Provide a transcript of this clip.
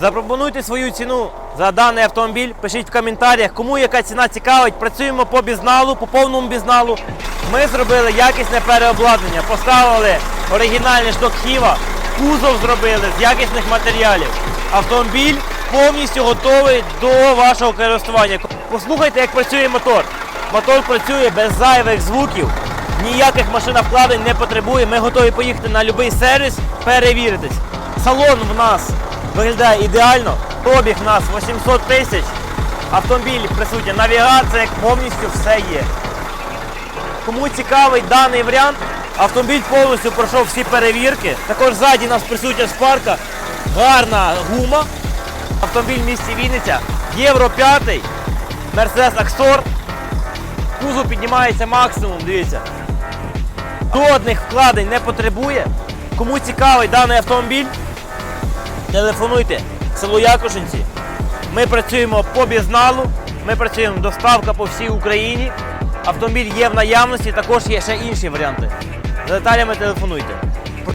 Запропонуйте свою ціну за даний автомобіль. Пишіть в коментарях, кому яка ціна цікавить. Працюємо по бізналу, по повному бізналу. Ми зробили якісне переобладнання, поставили оригінальний шток Хіва, кузов зробили з якісних матеріалів. Автомобіль повністю готовий до вашого користування. Послухайте, як працює мотор. Мотор працює без зайвих звуків, ніяких машиновкладень не потребує. Ми готові поїхати на будь-який сервіс, перевіритись. Салон в нас виглядає ідеально. Пробіг в нас 800 тисяч. Автомобіль присутня навігація, повністю все є. Кому цікавий даний варіант, автомобіль повністю пройшов всі перевірки. Також ззаді у нас присутня спарка, гарна гума. Автомобіль в місті Вінниця, Євро 5, Mercedes Axor. Кузов піднімається максимум, дивіться. Жодних вкладень не потребує. Кому цікавий даний автомобіль, телефонуйте село Якушинці. Ми працюємо по бізналу, ми працюємо доставка по всій Україні. Автомобіль є в наявності, також є ще інші варіанти. За деталями телефонуйте.